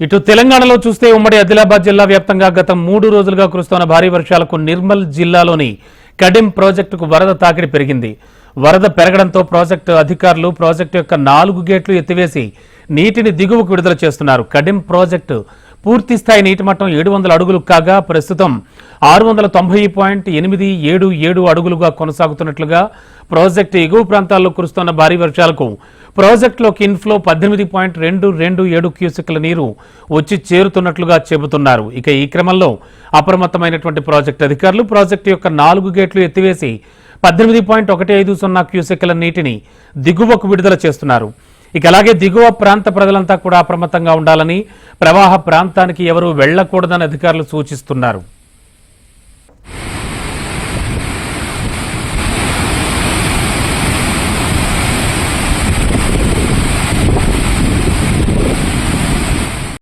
ఇటు తెలంగాణలో చూస్తే ఉమ్మడి ఆదిలాబాద్ జిల్లా వ్యాప్తంగా గత మూడు రోజులుగా కురుస్తున్న భారీ వర్షాలకు నిర్మల్ జిల్లాలోని కడిం ప్రాజెక్టుకు వరద తాకిడి పెరిగింది. వరద పెరగడంతో ప్రాజెక్టు అధికారులు ప్రాజెక్టు యొక్క నాలుగు గేట్లు ఎత్తివేసి నీటిని దిగువకు విడుదల చేస్తున్నారు. కడిం ప్రాజెక్టు పూర్తి స్థాయి నీటి మట్టం ఏడు వందల అడుగులు కాగా ప్రస్తుతం ఆరు వందల తొంభై పాయింట్ ఎనిమిది ఏడు ఏడు అడుగులుగా కొనసాగుతున్నట్లుగా ప్రాజెక్టు ఎగువ ప్రాంతాల్లో కురుస్తున్న భారీ వర్షాలకు ప్రాజెక్టులోకి ఇన్ఫ్లో పద్దెనిమిది పాయింట్ రెండు రెండు ఏడు క్యూసెక్ల నీరు వచ్చి చేరుతున్నట్లుగా చెబుతున్నారు. ఇక ఈ క్రమంలో అప్రమత్తమైనటువంటి ప్రాజెక్టు అధికారులు ప్రాజెక్టు యొక్క నాలుగు గేట్లు ఎత్తివేసి పద్దెనిమిది పాయింట్ ఒకటి ఐదు సున్నా క్యూసెక్ల నీటిని దిగువకు విడుదల చేస్తున్నారు. ఇక అలాగే దిగువ ప్రాంత ప్రజలంతా కూడా అప్రమత్తంగా ఉండాలని ప్రవాహ ప్రాంతానికి ఎవరూ వెళ్ళకూడదని అధికారులు సూచిస్తున్నారు.